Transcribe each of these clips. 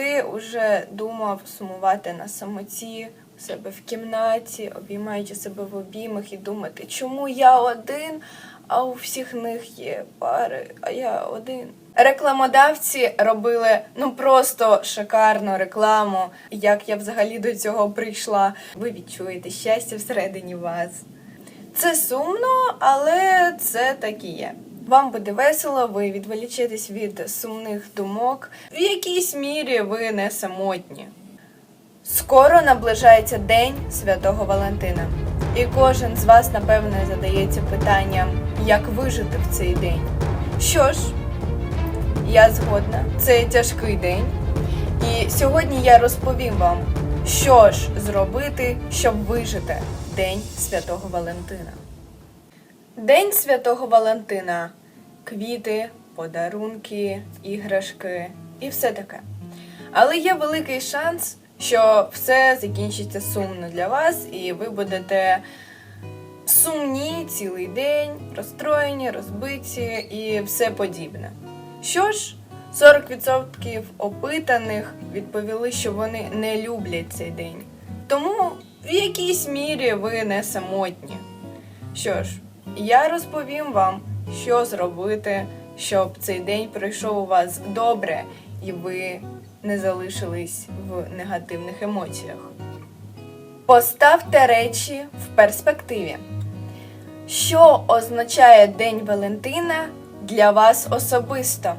Ти вже думав сумувати на самоті у себе в кімнаті, обіймаючи себе в обіймах і думати, чому я один, а у всіх них є пари, а я один. Рекламодавці робили ну просто шикарну рекламу. Як я взагалі до цього прийшла, ви відчуєте щастя всередині вас. Це сумно, але це так і є. Вам буде весело, ви відволічитесь від сумних думок. В якійсь мірі ви не самотні. Скоро наближається День Святого Валентина. І кожен з вас, напевне, задається питанням, як вижити в цей день. Що ж, я згодна, це тяжкий день. І сьогодні я розповім вам, що ж зробити, щоб вижити День Святого Валентина. День Святого Валентина. Квіти, подарунки, іграшки і все таке. Але є великий шанс, що все закінчиться сумно для вас, і ви будете сумні цілий день, розстроєні, розбиті і все подібне. Що ж, 40% опитаних відповіли, що вони не люблять цей день. Тому в якійсь мірі ви не самотні. Що ж, я розповім вам, що зробити, щоб цей день пройшов у вас добре і ви не залишились в негативних емоціях. Поставте речі в перспективі. Що означає День Валентина для вас особисто?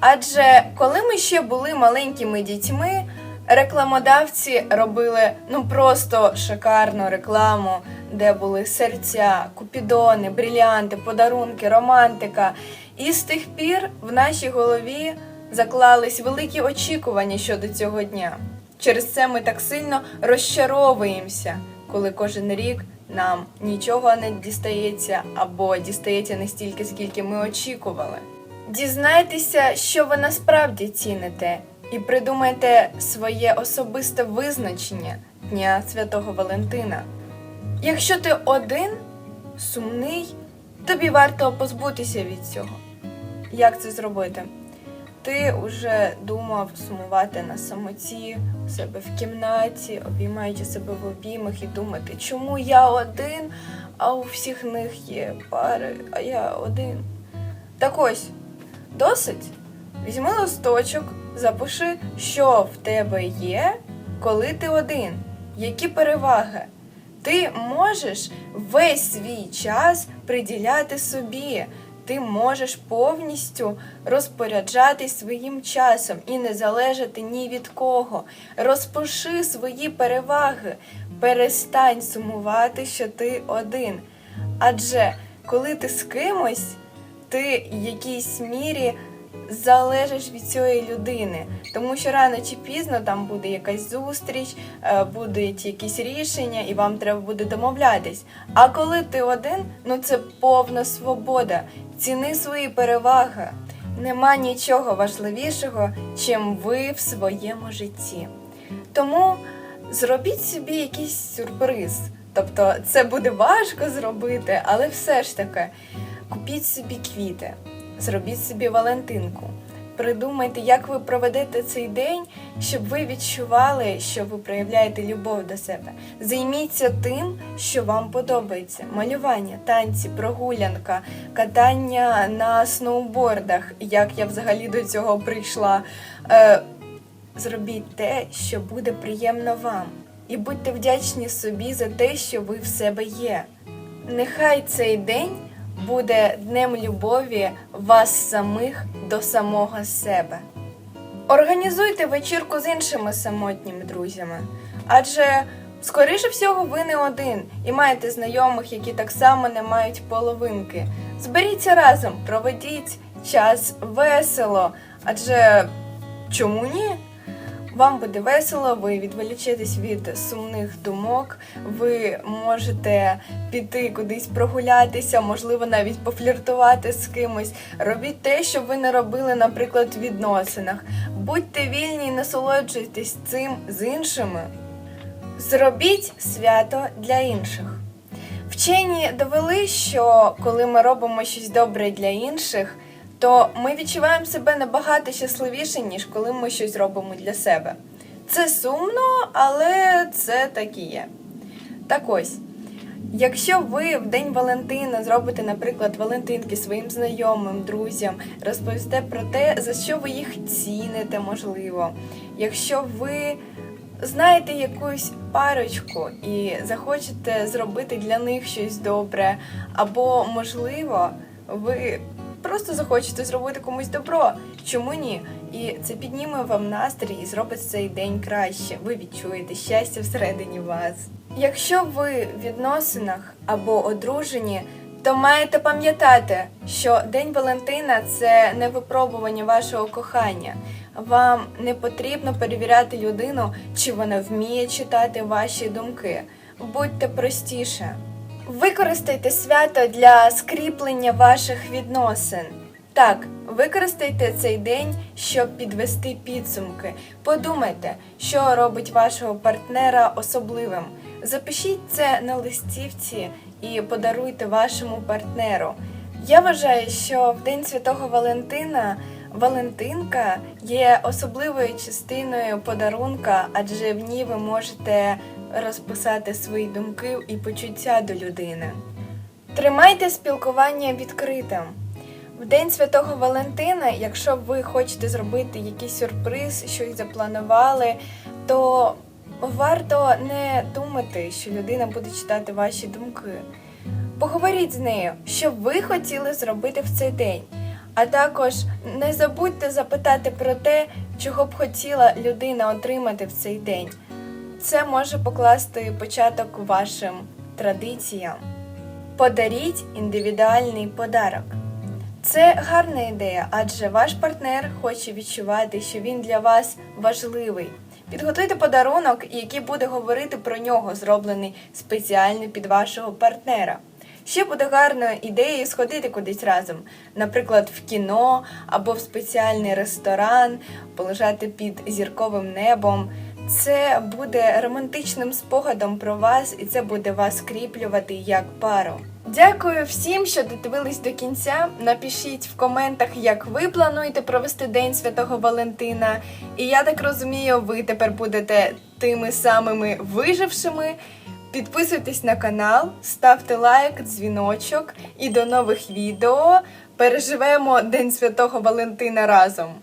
Адже коли ми ще були маленькими дітьми, рекламодавці робили ну просто шикарну рекламу, де були серця, купідони, бріліанти, подарунки, романтика. І з тих пір в нашій голові заклались великі очікування щодо цього дня. Через це ми так сильно розчаровуємося, коли кожен рік нам нічого не дістається або дістається не стільки, скільки ми очікували. Дізнайтеся, що ви насправді ціните, і придумайте своє особисте визначення Дня Святого Валентина. Якщо ти один, сумний, тобі варто позбутися від цього. Як це зробити? Ти вже думав сумувати на самоті у себе в кімнаті, обіймаючи себе в обіймах і думати, чому я один, а у всіх них є пари, а я один. Так ось, досить. Візьми листочок, запиши, що в тебе є, коли ти один, які переваги. Ти можеш весь свій час приділяти собі. Ти можеш повністю розпоряджатись своїм часом і не залежати ні від кого. Розпиши свої переваги, перестань сумувати, що ти один. Адже коли ти з кимось, ти в якійсь мірі залежиш від цієї людини, тому що рано чи пізно там буде якась зустріч, е, будуть якісь рішення, і вам треба буде домовлятись. А коли ти один, ну це повна свобода. Ціни свої переваги. Нема нічого важливішого, чим ви в своєму житті. Тому зробіть собі якийсь сюрприз. Тобто це буде важко зробити, але все ж таки купіть собі квіти, зробіть собі Валентинку. Придумайте, як ви проведете цей день, щоб ви відчували, що ви проявляєте любов до себе. Займіться тим, що вам подобається: малювання, танці, прогулянка, катання на сноубордах. Як я взагалі до цього прийшла. Е, зробіть те, що буде приємно вам, і будьте вдячні собі за те, що ви в себе є. Нехай цей день буде днем любові вас самих до самого себе. Організуйте вечірку з іншими самотніми друзями, адже, скоріше всього, ви не один і маєте знайомих, які так само не мають половинки. Зберіться разом, проведіть час весело, адже чому ні? Вам буде весело, ви відволічитесь від сумних думок, ви можете піти кудись прогулятися, можливо, навіть пофліртувати з кимось. Робіть те, що ви не робили, наприклад, в відносинах. Будьте вільні і насолоджуйтесь цим з іншими. Зробіть свято для інших. Вчені довели, що коли ми робимо щось добре для інших, то ми відчуваємо себе набагато щасливіше, ніж коли ми щось робимо для себе. Це сумно, але це так і є. Так ось, якщо ви в День Валентина зробите, наприклад, Валентинки своїм знайомим, друзям, розповісте про те, за що ви їх ціните, можливо. Якщо ви знаєте якусь парочку і захочете зробити для них щось добре, або, можливо, ви просто захочете зробити комусь добро. Чому ні? І це підніме вам настрій і зробить цей день краще. Ви відчуєте щастя всередині вас. Якщо ви в відносинах або одружені, то маєте пам'ятати, що День Валентина це не випробування вашого кохання. Вам не потрібно перевіряти людину, чи вона вміє читати ваші думки. Будьте простіше. Використайте свято для скріплення ваших відносин. Так, використайте цей день, щоб підвести підсумки. Подумайте, що робить вашого партнера особливим. Запишіть це на листівці і подаруйте вашому партнеру. Я вважаю, що в День Святого Валентина Валентинка є особливою частиною подарунка, адже в ній ви можете розписати свої думки і почуття до людини. Тримайте спілкування відкритим. В День Святого Валентина, якщо ви хочете зробити якийсь сюрприз, щось запланували, то варто не думати, що людина буде читати ваші думки. Поговоріть з нею, що ви хотіли зробити в цей день. А також не забудьте запитати про те, чого б хотіла людина отримати в цей день. Це може покласти початок вашим традиціям. Подаріть індивідуальний подарок. Це гарна ідея, адже ваш партнер хоче відчувати, що він для вас важливий. Підготуйте подарунок, який буде говорити про нього, зроблений спеціально під вашого партнера. Ще буде гарною ідеєю сходити кудись разом, наприклад, в кіно або в спеціальний ресторан, полежати під зірковим небом. Це буде романтичним спогадом про вас, і це буде вас скріплювати як пару. Дякую всім, що додивились до кінця. Напишіть в коментах, як ви плануєте провести День Святого Валентина. І я так розумію, ви тепер будете тими самими вижившими. Підписуйтесь на канал, ставте лайк, дзвіночок і до нових відео. Переживемо День Святого Валентина разом.